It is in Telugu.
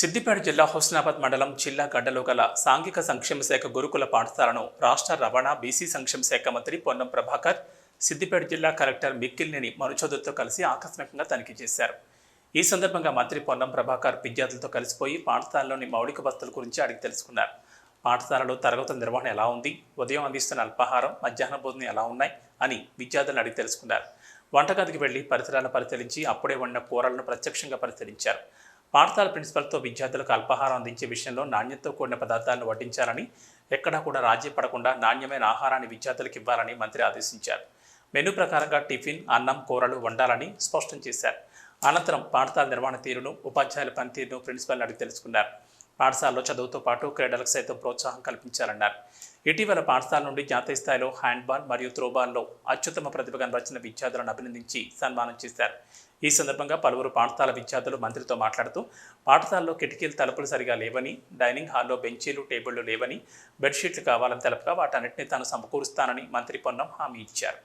సిద్దిపేట జిల్లా హుస్నాబాద్ మండలం చిల్లా గడ్డలో గల సాంఘిక సంక్షేమ శాఖ గురుకుల పాఠశాలను రాష్ట్ర రవాణా బీసీ సంక్షేమ శాఖ మంత్రి పొన్నం ప్రభాకర్ సిద్దిపేట జిల్లా కలెక్టర్ మిక్కిలినేని మనుచోదుతో కలిసి ఆకస్మికంగా తనిఖీ చేశారు. ఈ సందర్భంగా మంత్రి పొన్నం ప్రభాకర్ విద్యార్థులతో కలిసిపోయి పాఠశాలలోని మౌలిక వస్తువుల గురించి అడిగి తెలుసుకున్నారు. పాఠశాలలో తరగతుల నిర్వహణ ఎలా ఉంది? ఉదయం అందిస్తున్న అల్పాహారం మధ్యాహ్న భోజనం ఎలా ఉన్నాయి? అని విద్యార్థులను అడిగి తెలుసుకున్నారు. వంటగదికి వెళ్ళి పరిసరాలను పరిశీలించి అప్పుడే వండిన కూరలను ప్రత్యక్షంగా పరిశీలించారు. పాఠశాల ప్రిన్సిపల్తో విద్యార్థులకు అల్పాహారం అందించే విషయంలో నాణ్యతతో కూడిన పదార్థాలను వడ్డించాలని ఎక్కడా కూడా రాజీ పడకుండా నాణ్యమైన ఆహారాన్ని విద్యార్థులకు ఇవ్వాలని మంత్రి ఆదేశించారు. మెనూ ప్రకారంగా టిఫిన్ అన్నం కూరలు వండాలని స్పష్టం చేశారు. అనంతరం పాఠశాల నిర్వహణ తీరును ఉపాధ్యాయుల పనితీరును ప్రిన్సిపల్ అడిగి తెలుసుకున్నారు. పాఠశాలలో చదువుతో పాటు క్రీడలకు సైతం ప్రోత్సాహం కల్పించాలన్నారు. ఇటీవల పాఠశాల నుండి జాతీయ స్థాయిలో హ్యాండ్బాల్ మరియు త్రోబాల్లో అత్యుత్తమ ప్రతిభ కనబరిచిన విద్యార్థులను అభినందించి సన్మానం చేశారు. ఈ సందర్భంగా పలువురు పాఠశాల విద్యార్థులు మంత్రితో మాట్లాడుతూ పాఠశాలలో కిటికీలు తలుపులు సరిగా లేవని డైనింగ్ హాల్లో బెంచీలు టేబుళ్ళు లేవని బెడ్షీట్లు కావాలని తెలపగా వాటన్నిటిని తాను సమకూరుస్తానని మంత్రి పొన్నం హామీ ఇచ్చారు.